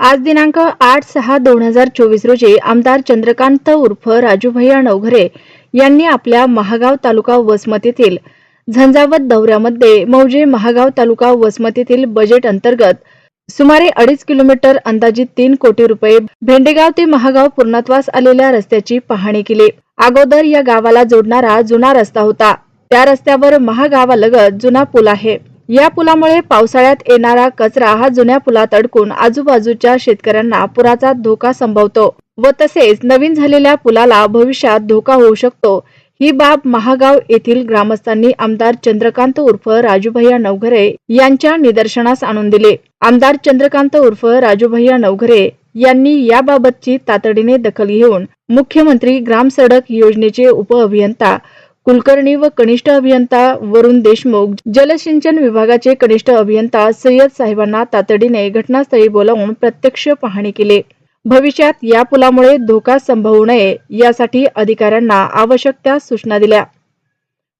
आज दिनांक आठ सहा दोन हजार चोवीस रोजी आमदार चंद्रकांत उर्फ राजूभैया नवघरे यांनी आपल्या महागाव तालुका वसमतीतील झंझावत दौऱ्यामध्ये मौजे महागाव तालुका वसमतीतील बजेट अंतर्गत सुमारे अडीच किलोमीटर अंदाजित तीन कोटी रुपये भेंडेगाव ते महागाव पूर्णत्वास आलेल्या रस्त्याची पाहणी केली. अगोदर या गावाला जोडणारा जुना रस्ता होता. त्या रस्त्यावर महागावालगत जुना पूल आहे. या पुलामुळे पावसाळ्यात येणारा कचरा हा जुन्या पुलात अडकून आजूबाजूच्या शेतकऱ्यांना पुराचा धोका संभवतो व तसेच नवीन झालेल्या पुलाला भविष्यात धोका होऊ शकतो. ही बाब महागाव येथील ग्रामस्थांनी आमदार चंद्रकांत उर्फ राजूभैया नवघरे यांच्या निदर्शनास आणून दिले. आमदार चंद्रकांत उर्फ राजूभैया नवघरे यांनी याबाबतची तातडीने दखल घेऊन मुख्यमंत्री ग्राम सडक योजनेचे उपअभियंता कुलकर्णी व कनिष्ठ अभियंता वरुण देशमुख जलसिंचन विभागाचे कनिष्ठ अभियंता सय्यद साहेबांना तातडीने घटनास्थळी बोलावून प्रत्यक्ष पाहणी केली. भविष्यात या पुलामुळे धोका संभवू नये यासाठी अधिकाऱ्यांना आवश्यक त्या सूचना दिल्या.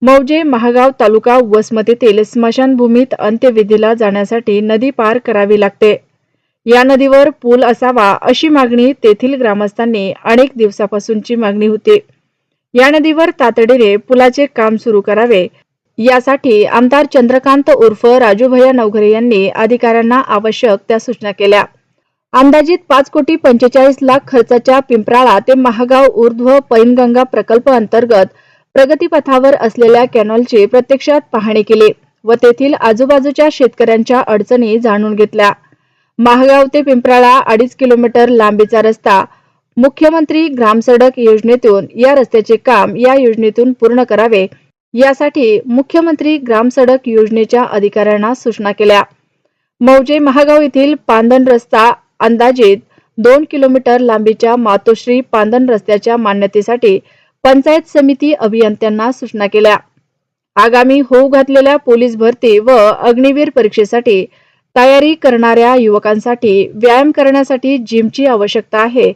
मौजे महागाव तालुका वसमतीतील स्मशानभूमीत अंत्यविधीला जाण्यासाठी नदी पार करावी लागते. या नदीवर पूल असावा अशी मागणी तेथील ग्रामस्थांनी अनेक दिवसापासूनची मागणी होती. या नदीवर तातडीने पुलाचे काम सुरू करावे. यासाठी आमदार चंद्रकांत उर्फ राजूभैया नवघरे यांनी अधिकाऱ्यांना आवश्यक त्या सूचना केल्या. अंदाजित पाच कोटी पंचेचाळीस लाख खर्चाच्या पिंपराळा ते महागाव ऊर्ध्व पैनगंगा प्रकल्प अंतर्गत प्रगतीपथावर असलेल्या कॅनॉलची प्रत्यक्षात पाहणी केली व तेथील आजूबाजूच्या शेतकऱ्यांच्या अडचणी जाणून घेतल्या. महागाव ते पिंपराळा अडीच किलोमीटर लांबीचा रस्ता मुख्यमंत्री ग्रामसडक योजनेतून या रस्त्याचे काम या योजनेतून पूर्ण करावे यासाठी मुख्यमंत्री ग्रामसडक योजनेच्या अधिकाऱ्यांना सूचना केल्या. मौजे महागाव येथील पांदन रस्ता अंदाजित दोन किलोमीटर लांबीच्या मातोश्री पांदन रस्त्याच्या मान्यतेसाठी पंचायत समिती अभियंत्यांना सूचना केल्या. आगामी होऊ घातलेल्या पोलीस भरती व अग्निवीर परीक्षेसाठी तयारी करणाऱ्या युवकांसाठी व्यायाम करण्यासाठी जिमची आवश्यकता आहे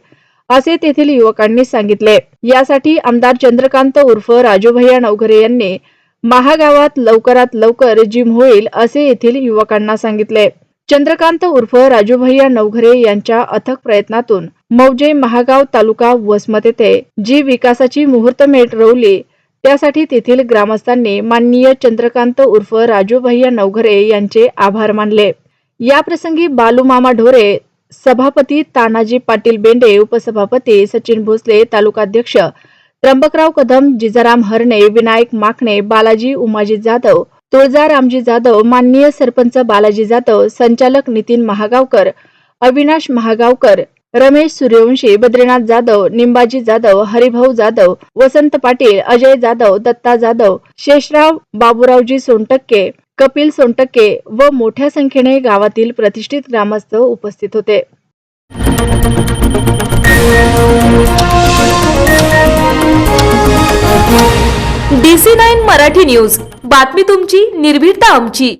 असे तेथील युवकांनी सांगितले. यासाठी आमदार चंद्रकांत उर्फ राजूभैया नवघरे यांनी महागावात लवकरात लवकर जिम होईल असे येथील युवकांना सांगितले. चंद्रकांत उर्फ राजूभैया नवघरे यांच्या अथक प्रयत्नातून मौजे महागाव तालुका वसमत येथे जी विकासाची मुहूर्तमेट रोवली त्यासाठी तेथील ग्रामस्थांनी माननीय चंद्रकांत उर्फ राजूभैया नवघरे यांचे आभार मानले. याप्रसंगी बालूमामा ढोरे सभापती तानाजी पाटील बेंडे उपसभापती सचिन भोसले तालुकाध्यक्ष त्र्यंबकराव कदम जिजाराम हरणे विनायक माखणे बालाजी उमाजी जाधव तुळजा रामजी जाधव माननीय सरपंच बालाजी जाधव संचालक नितीन महागावकर अविनाश महागावकर रमेश सूर्यवंशी बद्रीनाथ जाधव निंबाजी जाधव हरिभाऊ जाधव वसंत पाटील अजय जाधव दत्ता जाधव शेषराव बाबूरावजी सोनटक्के कपिल सोनटक्के व मोठ्या संख्येने गावातील प्रतिष्ठित ग्रामस्थ उपस्थित होते. DC nine Marathi news. बातमी तुमची निर्भीडता आमची.